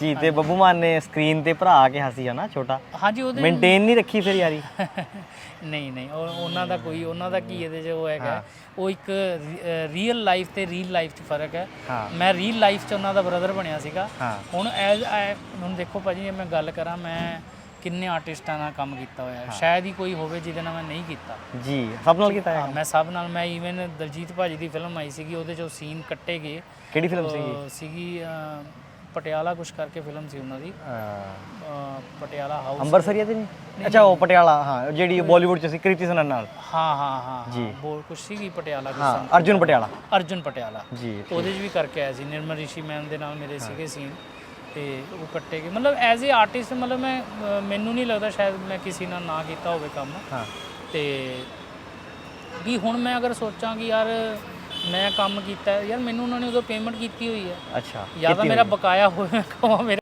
ਜੀ ਤੇ ਬੱਬੂ ਮਾਨ ਨੇ ਸਕਰੀਨ ਤੇ ਭਰਾ ਕਿਹਾ ਸੀ ਹਨਾ ਛੋਟਾ। ਹਾਂਜੀ ਉਹਦੇ ਮੇਨਟੇਨ ਨਹੀਂ ਰੱਖੀ ਫਿਰ ਯਾਰੀ। ਨਹੀਂ ਨਹੀਂ ਉਹ- ਉਹਨਾਂ ਦਾ ਕੋਈ ਉਹਨਾਂ ਦਾ ਕੀ ਇਹਦੇ 'ਚ ਉਹ ਹੈਗਾ। ਉਹ ਇੱਕ ਰੀਅਲ ਲਾਈਫ ਤੇ ਰੀਲ ਲਾਈਫ 'ਚ ਫ਼ਰਕ ਹੈ। ਮੈਂ ਰੀਲ ਲਾਈਫ 'ਚ ਉਹਨਾਂ ਦਾ ਬ੍ਰਦਰ ਬਣਿਆ ਸੀਗਾ। ਹੁਣ ਐਜ਼ ਹੁਣ ਦੇਖੋ ਭਾਜੀ ਜੇ ਮੈਂ ਗੱਲ ਕਰਾਂ ਮੈਂ ਕਿੰਨੇ ਆਰਟਿਸਟਾਂ ਨਾਲ ਕੰਮ ਕੀਤਾ ਹੋਇਆ ਹੈ। ਸ਼ਾਇਦ ਹੀ ਕੋਈ ਹੋਵੇ ਜਿਹਦੇ ਨਾਲ ਮੈਂ ਨਹੀਂ ਕੀਤਾ। ਜੀ ਸਭ ਨਾਲ ਕੀਤਾ ਹੈ ਮੈਂ ਸਭ ਨਾਲ ਮੈਂ ਈਵਨ ਦਲਜੀਤ ਭਾਜੀ ਦੀ ਫਿਲਮ ਆਈ ਸੀਗੀ ਉਹਦੇ 'ਚੋਂ ਸੀਨ ਕੱਟੇ ਗਏ। ਕਿਹੜੀ ਫਿਲਮ ਸੀਗੀ? ਸੀਗੀ ਪਟਿਆਲਾ ਕੁਛ ਕਰਕੇ ਫਿਲਮ ਸੀ ਉਹਨਾਂ ਦੀ। ਅਹ, ਪਟਿਆਲਾ ਹਾਊਸ ਅੰਬਰਸਰੀਆ ਤੇ ਨਹੀਂ? ਅੱਛਾ ਉਹ ਪਟਿਆਲਾ ਹਾਂ ਜਿਹੜੀ ਬਾਲੀਵੁੱਡ ਚ ਸੀ ਕ੍ਰਿਤੀ ਸਨਨ ਨਾਲ। ਹਾਂ ਹਾਂ ਹਾਂ ਜੀ। ਬੋਲ ਕੁਛ ਸੀਗੀ ਪਟਿਆਲਾ ਕੁਛ ਹਾਂ ਅਰਜੁਨ ਪਟਿਆਲਾ। ਅਰਜੁਨ ਪਟਿਆਲਾ। ਜੀ ਉਹਦੇ 'ਚ ਵੀ ਕਰਕੇ ਆਇਆ ਸੀ ਨਿਰਮਲ ਰਿਸ਼ੀ ਮੈਮ ਦੇ ਨਾਲ ਮੇਰੇ ਸੀਗੇ ਸੀਨ ਤੇ ਉਹ ਕੱਟੇ ਗਏ। ਮਤਲਬ ਐਜ਼ ਅ ਆਰਟਿਸਟ ਮਤਲਬ ਮੈਂ ਅਹ, ਮੈਨੂੰ ਨਹੀਂ ਲੱਗਦਾ ਸ਼ਾਇਦ ਮੈਂ ਕਿਸੇ ਨਾਲ ਨਾ ਕੀਤਾ ਹੋਵੇ ਕੰਮ। ਹਾਂ। ਤੇ ਵੀ ਹੁਣ ਮੈਂ ਅਗਰ ਸੋਚਾਂ ਕਿ ਯਾਰ ਮੈਂ ਕੰਮ ਕੀਤਾ ਯਾਰ ਮੈਨੂੰ ਉਹਨਾਂ ਨੇ ਉਦੋਂ ਪੇਮੈਂਟ ਕੀਤੀ ਹੋਈ ਹੈ। ਅੱਛਾ ਜਾਂ ਤਾਂ ਮੇਰਾ ਬਕਾਇਆ ਹੋਇਆ ਕਵਾ ਮੇਰੇ